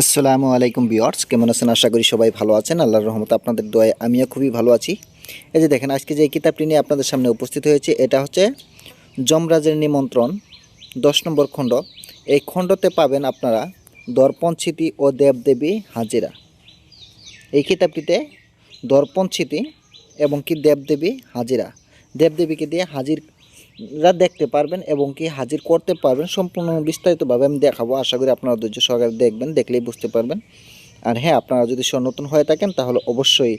আসসালামু আলাইকুম বিয়ার্স কেমন আছেন? আশা করি সবাই ভালো আছেন। আল্লাহর রহমতে আপনাদের দোয়ায় আমিও খুবই ভালো আছি। এই যে দেখেন, আজকে যে কিতাবটি নিয়ে আপনাদের সামনে উপস্থিত হয়েছে, এটা হচ্ছে যমরাজের নিমন্ত্রণ, দশ নম্বর খণ্ড। এই খণ্ডতে পাবেন আপনারা দর্পণস্মৃতি ও দেবদেবী হাজিরা। এই কিতাবটিতে দর্পণস্মৃতি এবং কি দেবদেবী হাজিরা। দেবদেবীকে দিয়ে হাজিররা দেখতে পারবেন এবং কি হাজির করতে পারবেন সম্পূর্ণ বিস্তারিতভাবে আমি দেখাবো। আশা করি আপনারা ধৈর্য সহকারে দেখবেন, দেখলেই বুঝতে পারবেন। আর হ্যাঁ আপনারা যদি নতুন হয়ে থাকেন, তাহলে অবশ্যই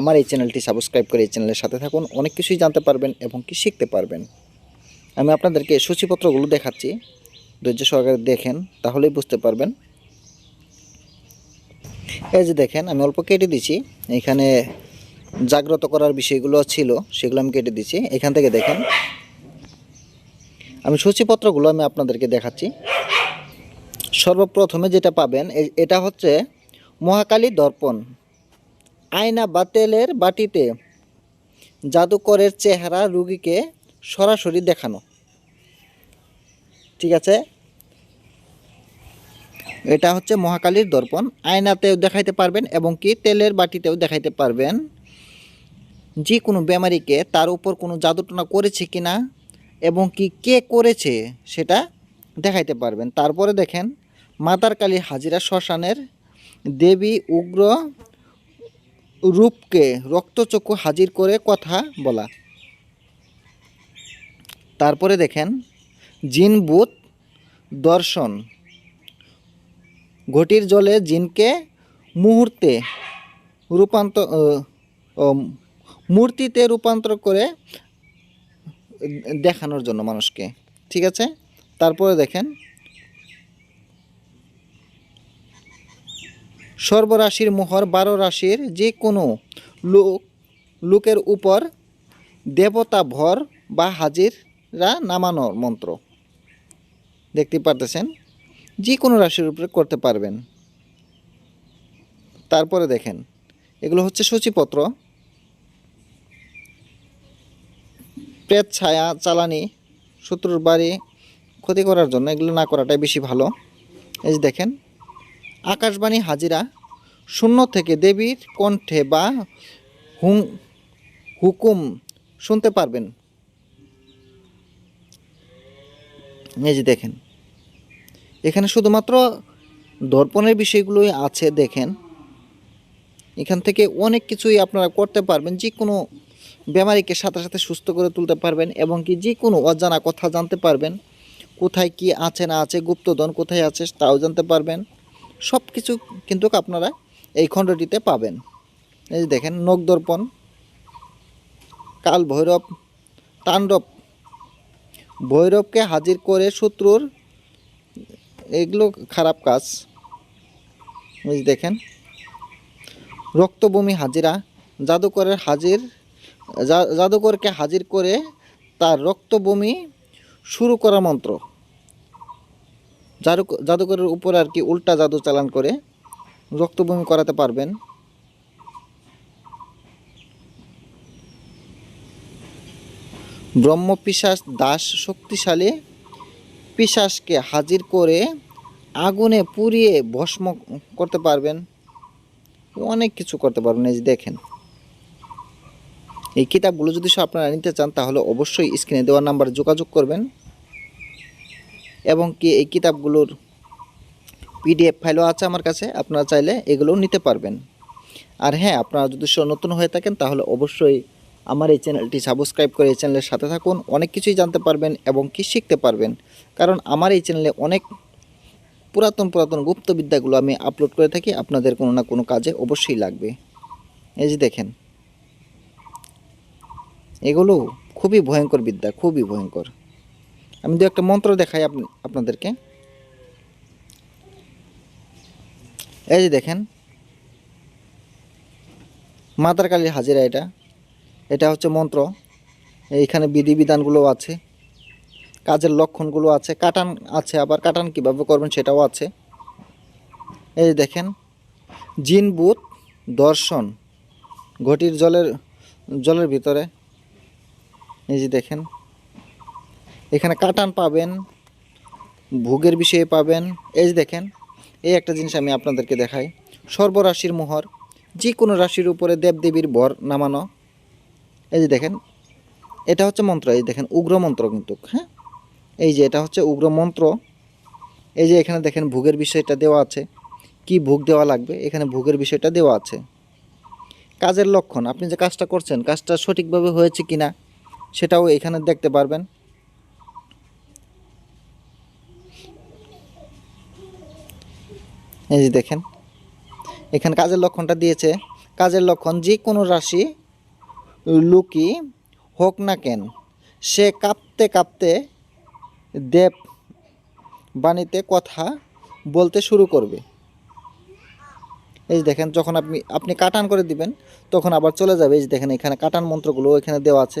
আমার এই চ্যানেলটি সাবস্ক্রাইব করে এই চ্যানেলের সাথে থাকুন, অনেক কিছুই জানতে পারবেন এবং কি শিখতে পারবেন। আমি আপনাদেরকে সূচিপত্রগুলো দেখাচ্ছি। ধৈর্য সহকারে দেখেন, তাহলেই বুঝতে পারবেন। এই যে দেখেন, আমি অল্প কেটে দিছি এখানে জাগ্রত করার বিষয়গুলো ছিল, সেগুলো আমি কেটে দিচ্ছি। এখান থেকে দেখেন আমি সূচিপত্রগুলো আমি আপনাদেরকে দেখাচ্ছি। সর্বপ্রথমে যেটা পাবেন এটা হচ্ছে মহাকালী দর্পণ। আয়না বা তেলের বাটিতে জাদুকরের চেহারা রুগীকে সরাসরি দেখানো। ঠিক আছে? এটা হচ্ছে মহাকালীর দর্পণ। আয়নাতেও দেখাইতে পারবেন এবং কি তেলের বাটিতেও দেখাইতে পারবেন। যে কোনো বেমারিকে তার উপর কোনো জাদুটনা করেছে কিনা এবং কি কে করেছে সেটা দেখাইতে পারবেন। তারপরে দেখেন, মাতার কালী হাজিরা শ্মশানের দেবী উগ্র রূপকে রক্তচক্ষু হাজির করে কথা বলা। তারপরে দেখেন, জিন বুত দর্শন। ঘটির জলে জিনকে মুহূর্তে রূপান্তর মূর্তিতে রূপান্তর করে দেখানোর জন্য মানুষকে। ঠিক আছে? তারপরে দেখেন। সর্বরাশির মোহর বারো রাশির যে কোনো লোক লোকের উপর দেবতা ভর বা হাজিরা নামানোর মন্ত্র। দেখতে পারতেছেন? যে কোনো রাশির উপরে করতে পারবেন। তারপরে দেখেন। এগুলো হচ্ছে সূচিপত্র। প্রেত ছায়া চালানি শত্রুর বাড়ি ক্ষতি করার জন্য এগুলো না করাটাই বেশি ভালো। এই যে দেখেন, আকাশবাণী হাজিরা, শূন্য থেকে দেবীর কণ্ঠে বা হুম হুকুম শুনতে পারবেন। এই যে দেখেন, এখানে শুধুমাত্র দর্পণের বিষয়গুলোই আছে, দেখেন। এখান থেকে অনেক কিছুই আপনারা করতে পারবেন যে কোনো বেমারিকে সাথে সাথে সুস্থ করে তুলতে পারবেন এবং কি যে কোনো অজানা কথা জানতে পারবেন। কোথায় কি আছে, না আছে, গুপ্তধন কোথায় আছে তাও জানতে পারবেন। সব কিছু কিন্তু আপনারা এই খণ্ডটিতে পাবেন। এই দেখেন, নখ দর্পণ কাল ভৈরব তাণ্ডব। ভৈরবকে হাজির করে শত্রুর এগুলো খারাপ কাজ। দেখেন রক্তভূমি হাজিরা, জাদুকরের হাজির জাদুকরকে হাজির করে তার রক্তভূমি শুরু করা মন্ত্র। জাদু জাদুকরের উপর আর কি উল্টা জাদু চালান করে রক্তভূমি করাতে পারবেন। ব্রহ্ম পিশাচ দাস শক্তিশালী পিশাসকে হাজির করে আগুনে পুড়িয়ে ভস্ম করতে পারবেন। অনেক কিছু করতে পারবেন, এই যে দেখেন। এই কিতাবগুলো যদি সব আপনারা নিতে চান, তাহলে অবশ্যই স্ক্রিনে দেওয়ার নাম্বারে যোগাযোগ করবেন। এবং কি এই কিতাবগুলোর পিডিএফ ফাইলও আছে আমার কাছে, আপনারা চাইলে এগুলোও নিতে পারবেন। আর হ্যাঁ আপনারা যদি নতুন হয়ে থাকেন, তাহলে অবশ্যই আমার এই চ্যানেলটি সাবস্ক্রাইব করে এই চ্যানেলের সাথে থাকুন, অনেক কিছুই জানতে পারবেন এবং কি শিখতে পারবেন। কারণ আমার এই চ্যানেলে অনেক পুরাতন পুরাতন গুপ্তবিদ্যাগুলো আমি আপলোড করে থাকি, আপনাদের কোনো না কোনো কাজে অবশ্যই লাগবে। এই যে দেখেন এগুলো খুবই ভয়ঙ্কর বিদ্যা, খুবই ভয়ঙ্কর। আমি দু একটা মন্ত্র দেখাই আপনি- আপনাদেরকে। এই যে দেখেন। মাতার কালীর হাজিরা এটা। এটা হচ্ছে মন্ত্র। এইখানে বিধিবিধানগুলো আছে। কাজের লক্ষণগুলো আছে। কাটান আছে আবার, কাটান কীভাবে করবেন সেটাও আছে। এই দেখেন। জিন বুত দর্শন। ঘটির জলের জলের ভিতরে এই যে দেখেন। এখানে কাটান পাবেন, ভোগের বিষয়ে পাবেন। এই যে দেখেন, এই একটা জিনিস আমি আপনাদেরকে দেখাই। সর্বরাশির মোহর যে কোনো রাশির উপরে দেবদেবীর বর নামানো। এই যে দেখেন, এটা হচ্ছে মন্ত্র। এই দেখেন, উগ্র মন্ত্র কিন্তু হ্যাঁ? এই যে এটা হচ্ছে উগ্র মন্ত্র। এই যে এখানে দেখেন, ভোগের বিষয়টা দেওয়া আছে। কি ভোগ দেওয়া লাগবে? এখানে ভোগের বিষয়টা দেওয়া আছে। কাজের লক্ষণ, আপনি যে কাজটা করছেন, কাজটা সঠিকভাবে হয়েছে কিনা? সেটাও এখানে দেখতে পারবেন। এই যে দেখেন, এখানে কাজের লক্ষণটা দিয়েছে। কাজের লক্ষণ, যে কোনো রাশি লুকি হোক না কেন, সে কাঁপতে কাঁপতে দেব বাণীতে কথা বলতে শুরু করবে। এই যে দেখেন, যখন আপনি আপনি কাটান করে দিবেন, তখন আবার চলে যাবে। এই যে দেখেন, এখানে কাটান মন্ত্রগুলো এখানে দেওয়া আছে।